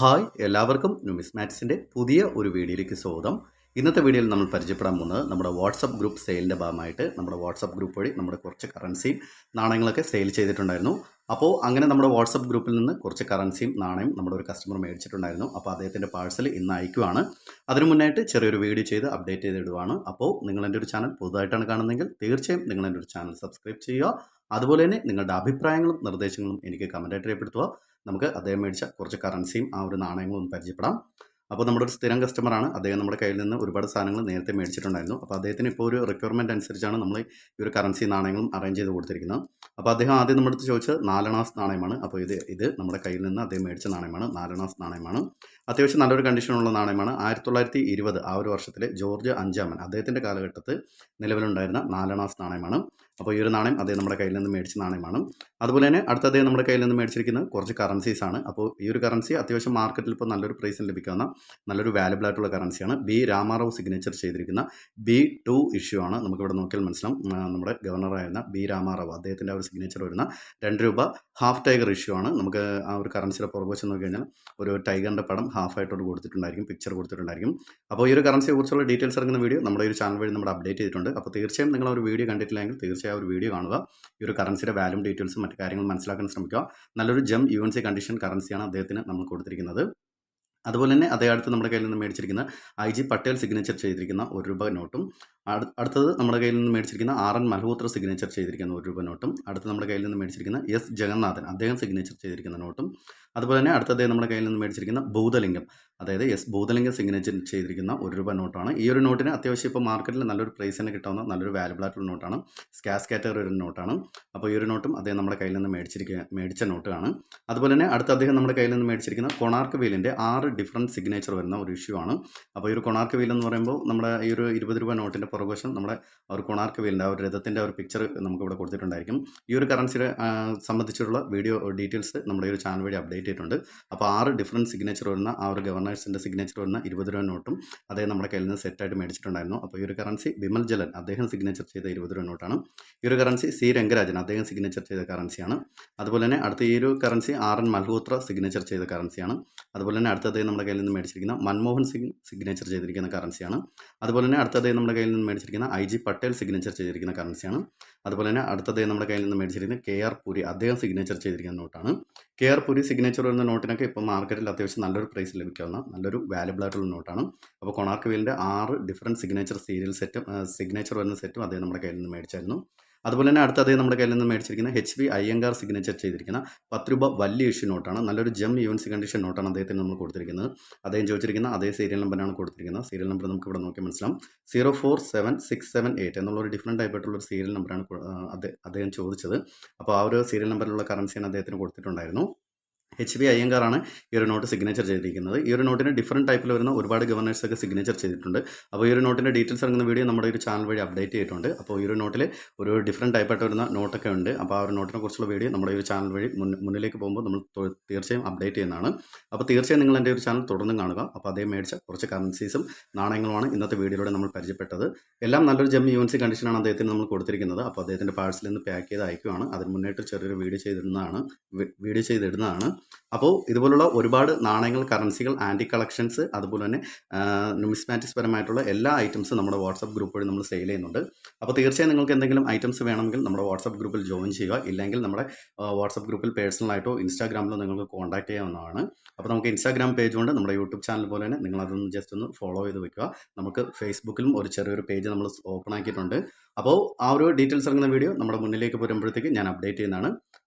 Hi എല്ലാവർക്കും ന്യൂമിസ്മാറ്റിക്സിന്റെ പുതിയ ഒരു വീഡിയോയിലേക്ക് സ്വാഗതം. ഇന്നത്തെ വീഡിയോയിൽ നമ്മൾ പരിചയപ്പെടാൻ പോകുന്നത് നമ്മുടെ വാട്സപ്പ് ഗ്രൂപ്പ് സെയിലിന്റെ ഭാഗമായിട്ട് നമ്മുടെ വാട്സപ്പ് ഗ്രൂപ്പ് വഴി നമ്മുടെ കുറച്ച് കറൻസിയും നാണയങ്ങളൊക്കെ സെയിൽ ചെയ്തിട്ടുണ്ടായിരുന്നു. അപ്പോൾ അങ്ങനെ നമ്മുടെ വാട്സപ്പ് ഗ്രൂപ്പിൽ നിന്ന് കുറച്ച് കറൻസിയും നാണയം നമ്മുടെ ഒരു കസ്റ്റമർ മേടിച്ചിട്ടുണ്ടായിരുന്നു. അപ്പോൾ അദ്ദേഹത്തിന്റെ പാഴ്സൽ ഇന്ന് അയക്കുവാണ്. അതിനു മുന്നായിട്ട് ചെറിയൊരു വീഡിയോ ചെയ്ത് അപ്ഡേറ്റ് ചെയ്തിടുവാണ്. അപ്പോൾ നിങ്ങൾ എന്റെ ഒരു ചാനൽ പുതുതായിട്ടാണ് കാണുന്നതെങ്കിൽ തീർച്ചയായും നിങ്ങൾ എന്റെ ഒരു ചാനൽ സബ്സ്ക്രൈബ് ചെയ്യുക. അതുപോലെ തന്നെ നിങ്ങളുടെ അഭിപ്രായങ്ങളും നിർദ്ദേശങ്ങളും എനിക്ക് കമന്റായിട്ട് രേഖപ്പെടുത്തുക. നമുക്ക് അദ്ദേഹം മേടിച്ച കുറച്ച് കറൻസിയും ആ ഒരു നാണയങ്ങളും ഒന്ന് പരിചയപ്പെടാം. അപ്പോൾ നമ്മുടെ ഒരു സ്ഥിരം കസ്റ്റമറാണ് അദ്ദേഹം നമ്മുടെ കയ്യിൽ നിന്ന് ഒരുപാട് സാധനങ്ങൾ നേരത്തെ മേടിച്ചിട്ടുണ്ടായിരുന്നു. അപ്പോൾ അദ്ദേഹത്തിന് ഇപ്പോൾ ഒരു റിക്വയർമെന്റ് അനുസരിച്ചാണ് നമ്മൾ ഈ ഒരു കറൻസി നാണയങ്ങളും അറേഞ്ച് ചെയ്ത് കൊടുത്തിരിക്കുന്നത്. അപ്പോൾ അദ്ദേഹം ആദ്യം നമ്മുടെ അടുത്ത് ചോദിച്ചത് നാലണാസ് നാണയമാണ്. അപ്പോൾ ഇത് ഇത് നമ്മുടെ കയ്യിൽ നിന്ന് അദ്ദേഹം മേടിച്ച നാണയമാണ്. നാലണാസ് നാണയമാണ്. അത്യാവശ്യം നല്ലൊരു കണ്ടീഷനുള്ള നാണയമാണ്. ആയിരത്തി തൊള്ളായിരത്തി ഇരുപത് ആ ഒരു വർഷത്തിലെ ജോർജ് അഞ്ചാമൻ അദ്ദേഹത്തിന്റെ കാലഘട്ടത്തിൽ നിലവിലുണ്ടായിരുന്ന നാലണാസ് നാണയമാണ്. അപ്പോൾ ഈ ഒരു നാണയം അദ്ദേഹം നമ്മുടെ കയ്യിൽ നിന്ന് മേടിച്ച നാണയമാണ്. അതുപോലെ തന്നെ അടുത്ത അദ്ദേഹം നമ്മുടെ കയ്യിൽ നിന്ന് മേടിച്ചിരിക്കുന്നത് കുറച്ച് കറൻസീസ് ആണ്. അപ്പോൾ ഈ ഒരു കറൻസി അത്യാവശ്യം മാർക്കറ്റിൽ ഇപ്പോൾ നല്ലൊരു പ്രൈസിൽ ലഭിക്കാവുന്ന നല്ലൊരു വാലുബിൾ ആയിട്ടുള്ള കറൻസിയാണ് ബി രാമാറാവ് സിഗ്നേച്ചർ ചെയ്തിരിക്കുന്ന ബി ടു ഇഷ്യൂ ആണ്. നമുക്കിവിടെ നോക്കിയാൽ മനസ്സിലാവും. നമ്മുടെ ഗവർണറായിരുന്ന ബി രാമാറാവ് അദ്ദേഹത്തിന്റെ ഒരു സിഗ്നേച്ചർ വരുന്ന രണ്ട് രൂപ ഹാഫ് ടൈഗർ ഇഷ്യൂ ആണ്. നമുക്ക് ആ ഒരു കറൻസിയുടെ പുറകുവശം നോക്കി കഴിഞ്ഞാൽ ഒരു ടൈഗറിന്റെ പടം ഹാഫ് ആയിട്ടോട് കൊടുത്തിട്ടുണ്ടായിരിക്കും പിക്ചർ കൊടുത്തിട്ടുണ്ടായിരിക്കും. അപ്പോൾ ഈ ഒരു കറൻസിയെ കുറിച്ചുള്ള ഡീറ്റെയിൽസ് ഇറങ്ങുന്ന വീഡിയോ നമ്മുടെ ഒരു ചാനൽ വഴി നമ്മൾ അപ്ഡേറ്റ് ചെയ്തിട്ടുണ്ട്. അപ്പോൾ തീർച്ചയായും നിങ്ങൾ ഒരു വീഡിയോ കണ്ടിട്ടില്ലെങ്കിൽ തീർച്ചയായും ആ ഒരു വീഡിയോ കാണുക. ഈ ഒരു കറൻസിയുടെ വാല്യൂ ഡീറ്റെയിൽസും മറ്റു കാര്യങ്ങൾ മനസ്സിലാക്കാൻ ശ്രമിക്കുക. നല്ലൊരു ജം യു എൻ സി കണ്ടീഷൻ കറൻസിയാണ് അദ്ദേഹത്തിന് നമ്മൾ കൊടുത്തിരിക്കുന്നത്. അതുപോലെ തന്നെ അതേ അടുത്ത് നമ്മുടെ കയ്യിൽ നിന്ന് മേടിച്ചിരിക്കുന്ന ഐ ജി പട്ടേൽ സിഗ്നേച്ചർ ചെയ്തിരിക്കുന്ന ഒരു രൂപ നോട്ടും അടുത്തത് നമ്മുടെ കയ്യിൽ നിന്ന് മേടിച്ചിരിക്കുന്ന ആർ എൻ മൽഹോത്ര സിഗ്നേച്ചർ ചെയ്തിരിക്കുന്ന ഒരു രൂപ നോട്ടും അടുത്ത് നമ്മുടെ കയ്യിൽ നിന്ന് മേടിച്ചിരിക്കുന്ന എസ് ജഗന്നാഥൻ അദ്ദേഹം സിഗ്നേച്ചർ ചെയ്തിരിക്കുന്ന നോട്ടും അതുപോലെ തന്നെ അടുത്തത് നമ്മുടെ കയ്യിൽ നിന്ന് മേടിച്ചിരിക്കുന്ന ഭൂതലിംഗം അതായത് എസ് ഭൂതലിംഗം സിഗ്നേച്ചർ ചെയ്തിരിക്കുന്ന ഒരു രൂപ നോട്ടാണ്. ഈ ഒരു നോട്ടിന് അത്യാവശ്യം ഇപ്പോൾ മാർക്കറ്റിൽ നല്ലൊരു പ്രൈസ് പ്രൈസിന് കിട്ടാവുന്ന നല്ലൊരു വാലുബിൾ ആയിട്ടുള്ള നോട്ടാണ്. സ്കാസ് കാറ്റഗറി ഒരു നോട്ടാണ്. അപ്പോൾ ഈ ഒരു നോട്ടും അദ്ദേഹം നമ്മുടെ കയ്യിൽ നിന്ന് മേടിച്ചിരിക്കുക മേടിച്ച നോട്ടാണ്. അതുപോലെ തന്നെ അടുത്ത അദ്ദേഹം നമ്മുടെ കയ്യിൽ നിന്ന് മേടിച്ചിരിക്കുന്ന കൊണാർക്ക് വീലിന്റെ ആറ് ഡിഫറന്റ് സിഗ്നേച്ചർ വരുന്ന ഒരു ഇഷ്യൂ ആണ്. അപ്പോൾ ഈ ഒരു കൊണാർക്ക് വീൽ എന്ന് പറയുമ്പോൾ നമ്മുടെ ഈ ഒരു ഇരുപത് രൂപ നോട്ടിന്റെ പുറകുവശം നമ്മുടെ ഒരു കൊണാർക്ക് വേലിന്റെ ആ ഒരു രഥത്തിന്റെ ഒരു പിക്ചർ നമുക്കിവിടെ കൊടുത്തിട്ടുണ്ടായിരിക്കും. ഈ ഒരു കറൻസിയെ സംബന്ധിച്ചുള്ള വീഡിയോ ഡീറ്റെയിൽസ് നമ്മുടെ ഈ ഒരു ചാനൽ വഴി അപ്ഡേറ്റ് ചെയ്തിട്ടുണ്ട്. അപ്പോൾ ആറ് ഡിഫറന്റ് സിഗ്നേച്ചർ വരുന്ന ആ ഒരു ഗവർണേഴ്സിന്റെ സിഗ്നേച്ചർ വരുന്ന ഇരുപത് രൂപ നോട്ടും അതേ നമ്മുടെ കയ്യിൽ നിന്ന് സെറ്റായിട്ട് മേടിച്ചിട്ടുണ്ടായിരുന്നു. അപ്പോൾ ഈ ഒരു കറൻസി ബിമൽ ജലൻ അദ്ദേഹം സിഗ്നേച്ചർ ചെയ്ത ഇരുപത് രൂപ നോട്ടാണ് ഈ ഒരു കറൻസി സി രംഗരാജൻ അദ്ദേഹം സിഗ്നേച്ചർ ചെയ്ത കറൻസിയാണ് അതുപോലെ തന്നെ അടുത്ത ഈ ഒരു currency R N Malhotra signature ചെയ്ത കറൻസിയാണ് അതുപോലെ തന്നെ അടുത്തത് നമ്മുടെ കയ്യിൽ നിന്ന് മേടിച്ചിരിക്കുന്ന മൻമോഹൻ സിംഗ് സിഗ്നേച്ചർ ചെയ്തിരിക്കുന്ന കറൻസിയാണ് അതുപോലെ തന്നെ അടുത്തത് നമ്മുടെ കയ്യിൽ നിന്ന് മേടിച്ചിരിക്കുന്ന ഐ ജി പട്ടേൽ സിഗ്നേച്ചർ ചെയ്തിരിക്കുന്ന കറൻസിയാണ് അതുപോലെ തന്നെ അടുത്തത് നമ്മുടെ കയ്യിൽ നിന്ന് മേടിച്ചിരിക്കുന്ന കെ ആർ പുരി അദ്ദേഹം സിഗ്നേച്ചർ ചെയ്തിരിക്കുന്ന നോട്ടാണ് കെ ആർ പുരി സിഗ്നേച്ചർ വരുന്ന നോട്ടിനൊക്കെ ഇപ്പോൾ മാർക്കറ്റിൽ അത്യാവശ്യം നല്ലൊരു പ്രൈസ് ലഭിക്കാവുന്ന നല്ലൊരു വാലുബിൾ ആയിട്ടുള്ള നോട്ടാണ് അപ്പോൾ കൊണാർക്ക് വീലിന്റെ ആറ് ഡിഫറന്റ് സിഗ്നേച്ചർ സീരിയൽ സെറ്റും സിഗ്നേച്ചർ വരുന്ന സെറ്റും അദ്ദേഹം നമ്മുടെ കയ്യിൽ നിന്ന് മേടിച്ചായിരുന്നു. അതുപോലെ തന്നെ അടുത്ത അദ്ദേഹം നമ്മുടെ കയ്യിൽ നിന്ന് മേടിച്ചിരിക്കുന്ന എച്ച് വി അയ്യങ്കാർ സിഗ്നേച്ചർ ചെയ്തിരിക്കുന്ന പത്ത് രൂപ വലിയ ഇഷ്യൂ നോട്ടാണ് നല്ലൊരു ജം യു എൻ കണ്ടീഷൻ നോട്ടാണ് അദ്ദേഹത്തിന് നമ്മൾ കൊടുത്തിരിക്കുന്നത്. അദ്ദേഹം ചോദിച്ചിരിക്കുന്ന അതേ സീരിയൽ നമ്പറാണ് കൊടുത്തിരിക്കുന്നത്. സീരിയൽ നമ്പർ നമുക്ക് ഇവിടെ നോക്കി മനസ്സിലാവും. Zero four seven six seven eight എന്നുള്ള ഒരു ഡിഫറന്റ് ആയിട്ടുള്ള ഒരു സീരിയൽ നമ്പറാണ് അദ്ദേഹം ചോദിച്ചത്. അപ്പോൾ ആ ഒരു സീരിയൽ നമ്പറിലുള്ള കറൻസിയാണ് അദ്ദേഹത്തിന് കൊടുത്തിട്ടുണ്ടായിരുന്നു. എച്ച് ബി അയ്യങ്കാറാണ് ഈ ഒരു നോട്ട് സിഗ്നേച്ചർ ചെയ്തിരിക്കുന്നത്. ഈ ഒരു നോട്ടിന് ഡിഫറന്റ് ടൈപ്പിൽ വരുന്ന ഒരുപാട് ഗവർണേഴ്സ് ഒക്കെ സിഗ്നേച്ചർ ചെയ്തിട്ടുണ്ട്. അപ്പോൾ ഈ ഒരു നോട്ടിന്റെ ഡീറ്റെയിൽസ് ഇറങ്ങുന്ന വീഡിയോ നമ്മുടെ ഒരു ചാനൽ വഴി അപ്ഡേറ്റ് ചെയ്തിട്ടുണ്ട്. അപ്പോൾ ഈ ഒരു നോട്ടിൽ ഒരു ഡിഫറന്റ് ടൈപ്പായിട്ട് വരുന്ന നോട്ടൊക്കെ ഉണ്ട്. അപ്പോൾ ആ ഒരു നോട്ടിനെ കുറിച്ചുള്ള വീഡിയോ നമ്മുടെ ഒരു ചാനൽ വഴി മുന്നിലേക്ക് പോകുമ്പോൾ നമ്മൾ തീർച്ചയായും അപ്ഡേറ്റ് ചെയ്യുന്നതാണ്. അപ്പോൾ തീർച്ചയായും നിങ്ങൾ എന്റെ ഒരു ചാനൽ തുടർന്നും കാണുക. അപ്പോൾ അതേ മേടിച്ച കുറച്ച് കറൻസീസും നാണയങ്ങളുമാണ് ഇന്നത്തെ വീഡിയോയിലൂടെ നമ്മൾ പരിചയപ്പെട്ടത്. എല്ലാം നല്ലൊരു ജം യു എൻ സി കണ്ടീഷനാണ് അദ്ദേഹത്തിന് നമ്മൾ കൊടുത്തിരിക്കുന്നത്. അപ്പോൾ അദ്ദേഹത്തിന്റെ പാഴ്സലിൽ നിന്ന് പാക്ക് ചെയ്ത് അയക്കുകയാണ്. അതിന് മുന്നേറ്റ് ചെറിയൊരു വീഡിയോ ചെയ്തിടുന്നതാണ് വി- വീഡിയോ ചെയ്തിടുന്നതാണ് അപ്പോൾ ഇതുപോലുള്ള ഒരുപാട് നാണയങ്ങൾ കറൻസികൾ ആന്റി കളക്ഷൻസ് അതുപോലെ തന്നെ ന്യൂമിസ്മാറ്റിക്സ് പരമായിട്ടുള്ള എല്ലാ ഐറ്റംസും നമ്മുടെ വാട്സപ്പ് ഗ്രൂപ്പ് വഴി നമ്മൾ സെയിൽ ചെയ്യുന്നുണ്ട്. അപ്പോൾ തീർച്ചയായും നിങ്ങൾക്ക് എന്തെങ്കിലും ഐറ്റംസ് വേണമെങ്കിൽ നമ്മുടെ വാട്സപ്പ് ഗ്രൂപ്പിൽ ജോയിൻ ചെയ്യുക. ഇല്ലെങ്കിൽ നമ്മുടെ വാട്സപ്പ് ഗ്രൂപ്പിൽ പേഴ്സണലായിട്ടോ ഇൻസ്റ്റാഗ്രാമിലോ നിങ്ങൾക്ക് കോൺടാക്ട് ചെയ്യാവുന്നതാണ്. അപ്പോൾ നമുക്ക് ഇൻസ്റ്റാഗ്രാം പേജ് കൊണ്ട് നമ്മുടെ യൂട്യൂബ് ചാനൽ പോലെ തന്നെ നിങ്ങൾ അതൊന്ന് ജസ്റ്റ് ഒന്ന് ഫോളോ ചെയ്ത് വെക്കുക. നമുക്ക് ഫേസ്ബുക്കിലും ഒരു ചെറിയൊരു പേജ് നമ്മൾ ഓപ്പൺ ആക്കിയിട്ടുണ്ട്. അപ്പോൾ ആ ഒരു ഡീറ്റെയിൽസ് ഇറങ്ങുന്ന വീഡിയോ നമ്മുടെ മുന്നിലേക്ക് വരുമ്പോഴത്തേക്ക് ഞാൻ അപ്ഡേറ്റ് ചെയ്യുന്നതാണ്.